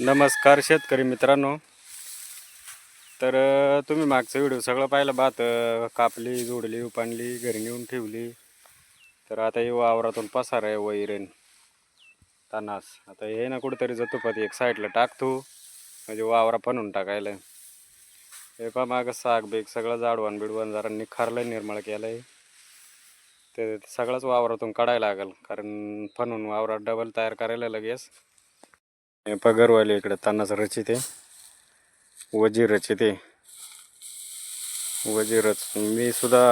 नमस्कार शेतकरी मित्रांनो. तर तुम्ही मागचा व्हिडिओ सगळं पाहिलं भात कापली जोडली उपाणली घरी नेऊन ठेवली. तर आता हे वावरातून पसार आहे वैरेन तानास. आता हे ना कुठेतरी जातो पण एक साईडला टाकतो म्हणजे वावरा फनून टाकायला. हे पा मागं साग बेग सगळं जाडवण बिडवण जरा निखारलं निर्मळ केलं आहे ते सगळंच वावरातून काढायला लागेल कारण फनून वावरात डबल तयार करायला लगेच. पगरवाले इकडे तानाच रचिते वजीर रचिते वजीरच मी सुद्धा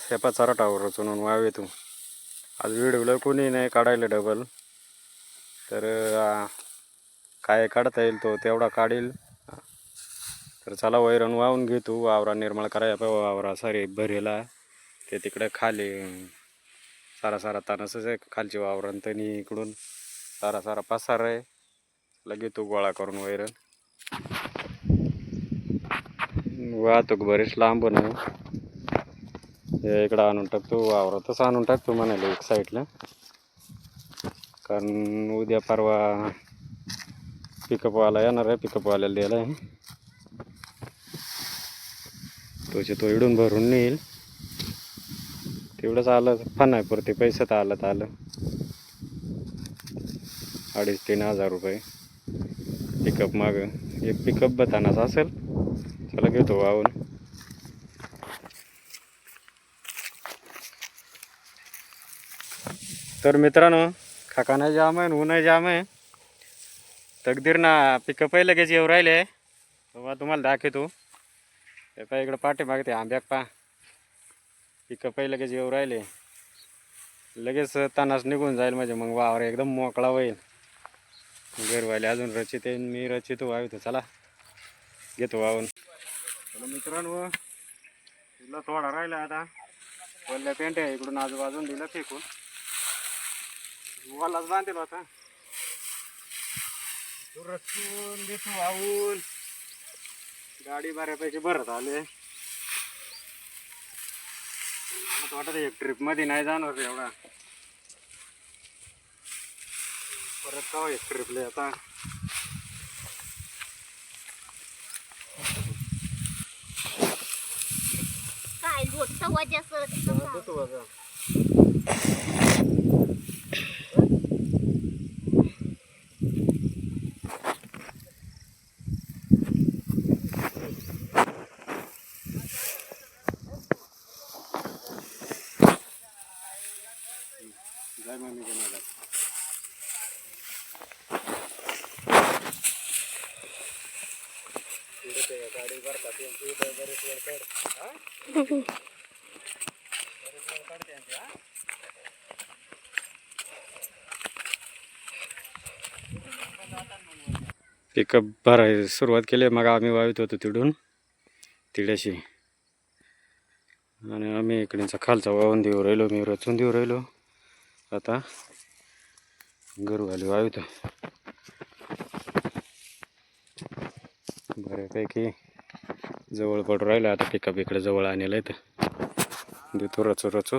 सेपा चराटावर रचून वावेतो आज व्हिडिओला कोणी नाही काढायला डबल. तर काय काढता येईल तो तेवढा काढील. तर चला वैरण वाहून घेतो. वावरा निर्माण करायला पाहिजे. वावरा सारे भरेला. ते तिकडे खाली. सारा सारा तानसच आहे. खालची वावरण तनी इकडून. सारा सारा पसार आहे. लगेच तो गोळा करून वैरण वाहतूक बरेच लांबून नाही इकडं आणून टाकतो वावरातच आणून टाकतो म्हणाले एक साईडला. कारण उद्या परवा पिकअपवाला येणार आहे पिकअपवाल्याला द्यायला आहे. तोचे तो इडून भरून नेईल. तेवढंच आलं फन आहे पुरते पैसे तर आलं तर आलं. अडीच तीन हजार रुपये. पिकअप माग एक पिकअप बतानाचा असेल चला घेतो वाहून तर मित्रांनो खाकाना जाम आहे ऊनही जाम. आहे तकदीर ना पिकअप लगेच येऊ राहिले. तेव्हा तुम्हाला दाखवतो. हे पहा इकडं पाठी मागते आंब्याक पा पिकअप लगेच येऊ राहिले. लगेच तानास निघून जाईल म्हणजे मग वावर एकदम मोकळा होईल. घरवाले अजून रचित आहे मी रचितो वाहतो चला घेतो वाहून. चला मित्रांनो तिला थोडा राहिला आता. वल्ल्या पेंट आहे इकडून आजूबाजून दिलं फेकून. वालाच बांधेल आता. तू रचून देतो वाहून. गाडी बऱ्यापैकी भरत आले. वाटत एक ट्रिपमध्ये नाही जाणार एवढा. परत का एक ट्रिपले आता काय लोट वजाचं देतो बघा गाडी भरतात बरेच वेळ बरेच वेळ काढते हा? पिकअप भरायला सुरुवात केली मग आम्ही वावित होतो तिडून तिड्याशी. आणि आम्ही इकडचा खालचा वाहून देऊ राहिलो मी रचून देऊ राहिलो. आता गरवाली वावितो. बऱ्यापैकी जवळ पडून राहिलं आता पिकअप इकडे जवळ आणलं आहे देतो रचू रचू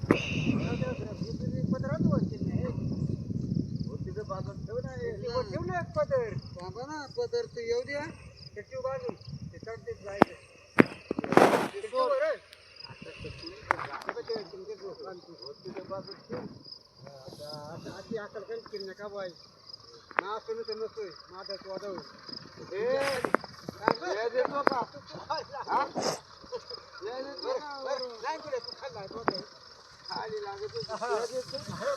थांबा ना पदर ते येऊ द्या त्याची बाजू ते चढते जायचं. आता ठेव. आता अशी अक्कल करीत की नका बाई ना असं नाही तर नसतोय माझा तो वादा होईल. ए, हे देतो का? हा? हे? नाही कुठे तू ते. खाली लागत. हे.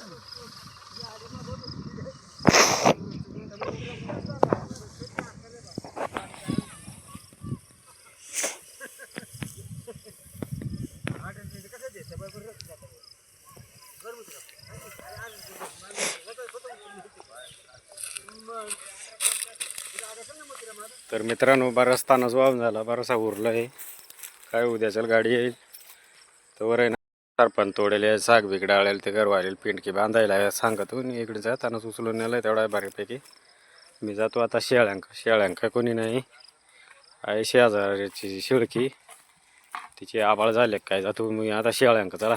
तर मित्रांनो बराच तानाच वाहून झाला. बरासा उरला आहे काय उद्याच्याला गाडी येईल? तर वर आहे सरपण तोडेले साग बिघडाळेल ते घर वाढेल पिंडकी बांधायला सांगत सांगतो इकडे जातानाच उचलून नेलं तेवढा बऱ्यापैकी. मी जातो आता शेळ्यांक शेळ्यांक कोणी नाही. आहे शेजाऱ्याची शिळकी तिची आबाळ झाले काय जातो मी आता शेळ्यांक चला.